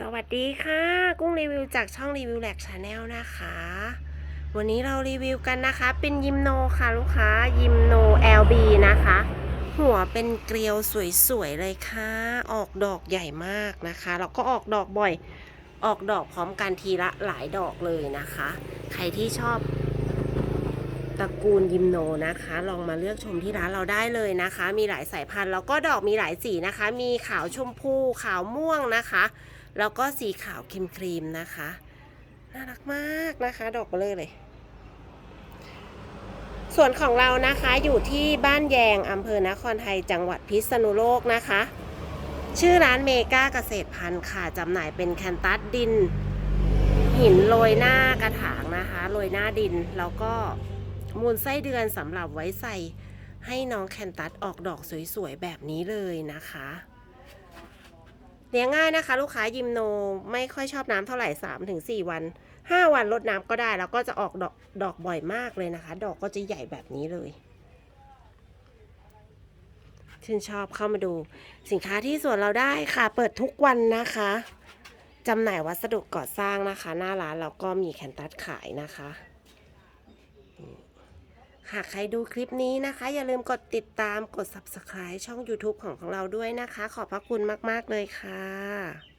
สวัสดีค่ะ กุ้งรีวิวจากช่องรีวิวแหลกชาแนลนะคะ วันนี้เรารีวิวกันนะคะ เป็นยิมโนค่ะลูกค้ายิมโน LB นะคะ หัวเป็นเกลียวสวยๆเลยค่ะ ออกดอกใหญ่มากนะคะ แล้วก็ออกดอกบ่อย ออกดอกพร้อมกันทีละหลายดอกเลยนะคะ ใครที่ชอบตระกูลยิมโนนะคะ ลองมาเลือกชมที่ร้านเราได้เลยนะคะ มีหลายสายพันธุ์แล้วก็ดอกมีหลายสีนะคะ มีขาวชมพูขาวม่วงนะคะ แล้วก็สีขาวครีมครีมๆนะคะ น่ารักมากนะคะ ดอกเบลอเลย ส่วนของเรานะคะอยู่ที่บ้านแยงอำเภอนครไทยจังหวัดพิษณุโลกนะคะ ชื่อร้านเมกาเกษตรพันธุ์ค่ะจำหน่ายเป็นแคนตัสดิน หินโรยหน้ากระถางนะคะโรยหน้าดินแล้วก็มูลไส้เดือนสำหรับไว้ใส่ให้น้องแคนตัสออกดอกสวยๆแบบนี้เลยนะคะ เลี้ยงง่ายนะคะ ลูกค้ายิมโนไม่ค่อยชอบน้ำเท่าไหร่3ถึง4วัน 5 วันลดน้ำก็ได้ แล้วก็จะออกดอกดอกบ่อยมากเลยนะคะ ดอกก็จะใหญ่แบบนี้เลยชื่นชอบเข้ามาดู สินค้าที่สวนเราได้ค่ะเปิดทุกวันนะคะจำหน่ายวัสดุก่อสร้างนะคะ หน้าร้านเราก็มีแคนตัสขายนะคะ หากใครดูคลิปนี้นะคะ อย่าลืมกดติดตามกด subscribe ช่อง YouTube ของของเราด้วยนะคะ ขอบพระคุณมาก ๆ เลยค่ะ